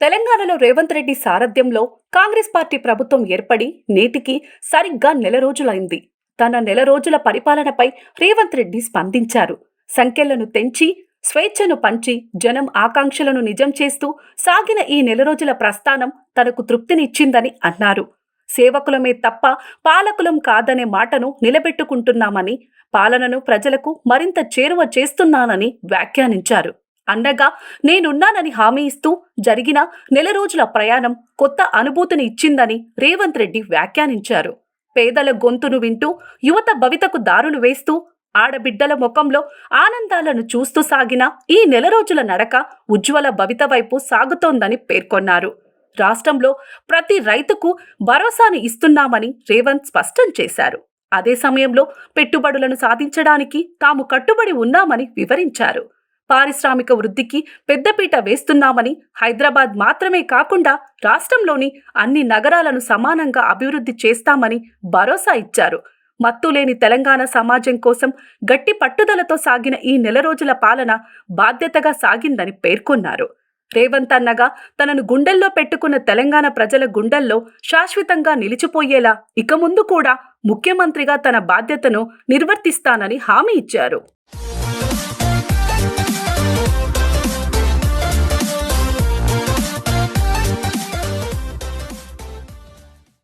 తెలంగాణలో రేవంత్ రెడ్డి సారథ్యంలో కాంగ్రెస్ పార్టీ ప్రభుత్వం ఏర్పడి నేటికి సరిగ్గా నెల రోజులైంది. తన నెల రోజుల పరిపాలనపై రేవంత్ రెడ్డి స్పందించారు. సంఖ్యలను తెంచి స్వేచ్ఛను పంచి జనం ఆకాంక్షలను నిజం చేస్తూ సాగిన ఈ నెల రోజుల ప్రస్థానం తనకు తృప్తినిచ్చిందని అన్నారు. సేవకులమే తప్ప పాలకులం కాదనే మాటను నిలబెట్టుకుంటున్నామని పాలనను ప్రజలకు మరింత చేరువ చేస్తున్నానని వ్యాఖ్యానించారు. అండగా నేనున్నానని హామీ ఇస్తూ జరిగిన నెల రోజుల ప్రయాణం కొత్త అనుభూతిని ఇచ్చిందని రేవంత్ రెడ్డి వ్యాఖ్యానించారు. పేదల గొంతును వింటూ యువత భవితకు దారులు వేస్తూ ఆడబిడ్డల ముఖంలో ఆనందాలను చూస్తూ సాగిన ఈ నెల రోజుల నడక ఉజ్వల భవిత వైపు సాగుతోందని పేర్కొన్నారు. రాష్ట్రంలో ప్రతి రైతుకు భరోసాను ఇస్తున్నామని రేవంత్ స్పష్టం చేశారు. అదే సమయంలో పెట్టుబడులను సాధించడానికి తాము కట్టుబడి ఉన్నామని వివరించారు. పారిశ్రామిక వృద్ధికి పెద్దపీట వేస్తున్నామని హైదరాబాద్ మాత్రమే కాకుండా రాష్ట్రంలోని అన్ని నగరాలను సమానంగా అభివృద్ధి చేస్తామని భరోసా ఇచ్చారు. మత్తులేని తెలంగాణ సమాజం కోసం గట్టి పట్టుదలతో సాగిన ఈ నెల రోజుల పాలన బాధ్యతగా సాగిందని పేర్కొన్నారు. రేవంత్ అన్నగా తనను గుండెల్లో పెట్టుకున్న తెలంగాణ ప్రజల గుండెల్లో శాశ్వతంగా నిలిచిపోయేలా ఇక ముందు కూడా ముఖ్యమంత్రిగా తన బాధ్యతను నిర్వర్తిస్తానని హామీ ఇచ్చారు.